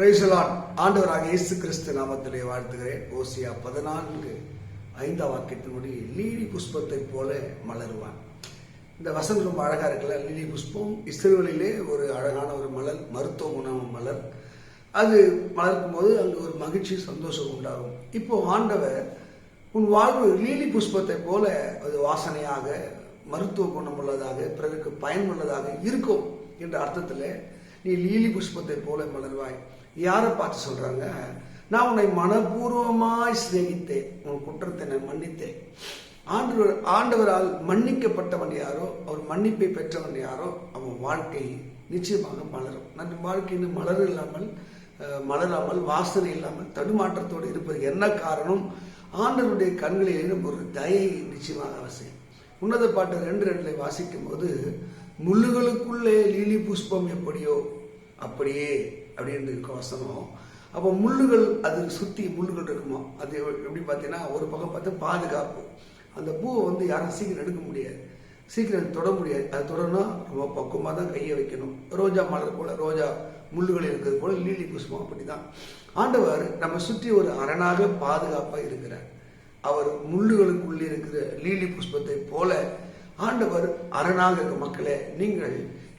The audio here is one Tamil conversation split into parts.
பிரைசலான் ஆண்டவராக இயேசு கிறிஸ்து நாமத்திலே வாழ்த்துகிறேன். ஓசியா பதினான்கு ஐந்தாம் வாக்கியத்தினுடைய லீலி புஷ்பத்தை போல மலருவான். இந்த வசனம் ரொம்ப அழகா இருக்குல்ல? லீலி புஷ்பம் இஸ்ரேலிலே ஒரு அழகான ஒரு மலர் மருத்துவ குணம் மலர். அது மலர்க்கும் போது அங்கே ஒரு மகிழ்ச்சி சந்தோஷம் உண்டாகும். இப்போ ஆண்டவர் உன் வாழ்வு லீலி புஷ்பத்தை போல அது வாசனையாக மருத்துவ குணம் உள்ளதாக பிறருக்கு பயனுள்ளதாக இருக்கும் என்ற அர்த்தத்தில் நீ லீலி புஷ்பத்தை போல மலர்வாய். யாரை பார்த்து சொல்றாங்க? நான் உன்னை மனப்பூர்வமாய் சிநேகித்தேன். உன் குற்றத்தை நான் மன்னித்தேன். ஆண்டவர் ஆண்டவரால் மன்னிக்கப்பட்டவன் யாரோ அவர் மன்னிப்பை பெற்றவன் யாரோ அவன் வாழ்க்கை நிச்சயமாக மலரும். நன் வாழ்க்கையின் மலர் இல்லாமல் மலராமல் வாசனை இல்லாமல் தடுமாற்றத்தோடு இருப்பது என்ன காரணம்? ஆண்டவருடைய கண்களில் ஒரு தயை நிச்சயமாக அவசியம். உன்னத பாட்டு ரெண்டு ரெண்டுல வாசிக்கும் போது முள்ளுகளுக்குள்ளே லீலி புஷ்பம் எப்படியோ அப்படியே அப்படின்னு இருக்கும் வசனம். அப்போ முள்ளுகள் அது சுற்றி முள்ளுகள் இருக்குமா? அது எப்படி பார்த்தீங்கன்னா ஒரு பக்கம் பார்த்து பாதுகாப்பு. அந்த பூவை வந்து யாரும் சீக்கிரம் எடுக்க முடியாது. சீக்கிரம் தொட முடியாது. அது தொடனா ரொம்ப பக்குவமாக தான் கையை வைக்கணும். ரோஜா மலர் போல ரோஜா முள்ளுகள் இருக்கிறது போல லீலி புஷ்பம் அப்படிதான். ஆண்டவர் நம்ம சுற்றி ஒரு அரணாக பாதுகாப்பாக இருக்கிறார். அவர் முள்ளுகளுக்குள்ளே இருக்கிற லீலி புஷ்பத்தை போல ஆண்டவர் அரணாக மக்களே நீங்கள்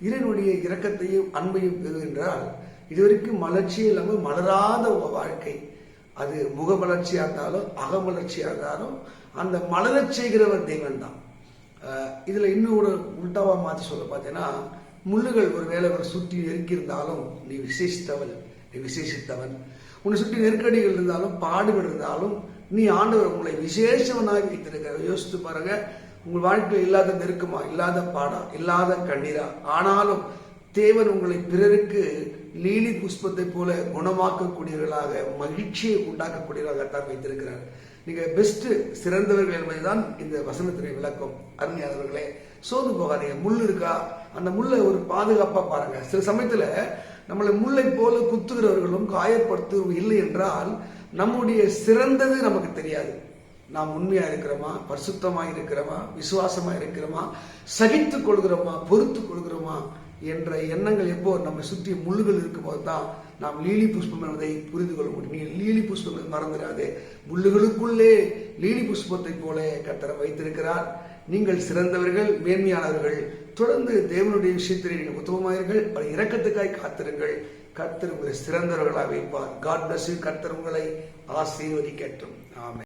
இறைவனுடைய இரக்கத்தையும் அன்பையும் பெறுகின்றால் இதுவரைக்கும் மலர்ச்சி இல்லாமல் மலராத ஒரு வாழ்க்கை. அது முக மலர்ச்சியாக இருந்தாலும் அகமலர்ச்சியாக இருந்தாலும் அந்த மலரச் செய்கிறவர் தெய்வம் தான் இதில் இன்னும் ஒரு மாற்றி சொல்ல பார்த்தீங்கன்னா முள்ளுகள் ஒரு வேலை ஒரு சுற்றி நெருக்கியிருந்தாலும் நீ விசேஷித்தவன் நீ விசேஷித்தவன். உன்னை சுற்றி நெருக்கடிகள் இருந்தாலும் பாடுகள் இருந்தாலும் நீ ஆண்டவர் உங்களை விசேஷவனாக வைத்திருக்கிற யோசித்து பாருங்க உங்கள் வாழ்க்கையில் இல்லாத நெருக்கமா இல்லாத பாடா இல்லாத கண்ணீரா? ஆனாலும் தேவன் உங்களை பிறருக்கு லீலி புஷ்பத்தை போல குணமாக்கக்கூடியவர்களாக மகிழ்ச்சியை உண்டாக்கக்கூடியவர்களாகத்தான் வைத்திருக்கிறார். நீங்க பெஸ்ட் சிறந்தவர்கள் என்பதுதான் இந்த வசனத்தினை விளக்கம். அருமையானவர்களே சோது போகாதீங்க. முள் இருக்கா? அந்த முள்ளை ஒரு பாதுகாப்பா பாருங்க. சில சமயத்துல நம்மளை முல்லை போல குத்துகிறவர்களும் காயப்படுத்துவதும் இல்லை என்றால் நம்முடைய சிறந்தது நமக்கு தெரியாது. நாம் உண்மையா இருக்கிறோமா? பரிசுத்தமா இருக்கிறோமா? விசுவாசமா இருக்கிறோமா? சகித்து கொள்கிறோமா? பொறுத்து கொள்கிறோமா? என்ற எண்ணங்கள் எப்போ நம்ம சுற்றி முள்ளுகள் இருக்கும்போது தான் நாம் லீலி புஷ்பம் என்பதை புரிந்து கொள்ள முடியும். நீ லீலி புஷ்பங்கள் மறந்துடாதே. முள்ளுகளுக்குள்ளே லீலி புஷ்பத்தை போல கத்தரை வைத்திருக்கிறார். நீங்கள் சிறந்தவர்கள் மேன்மையானவர்கள். தொடர்ந்து தேவனுடைய விஷயத்தில் நீங்கள் உத்தமமாயிருங்கள் அவர் இரக்கத்துக்காய் காத்திருங்கள். கர்த்தர் உங்களை சிறந்தவர்களாக வைப்பார். காட் பிளஸ் கர்த்தர் உங்களை ஆசீர்வதிக்கட்டும். ஆமே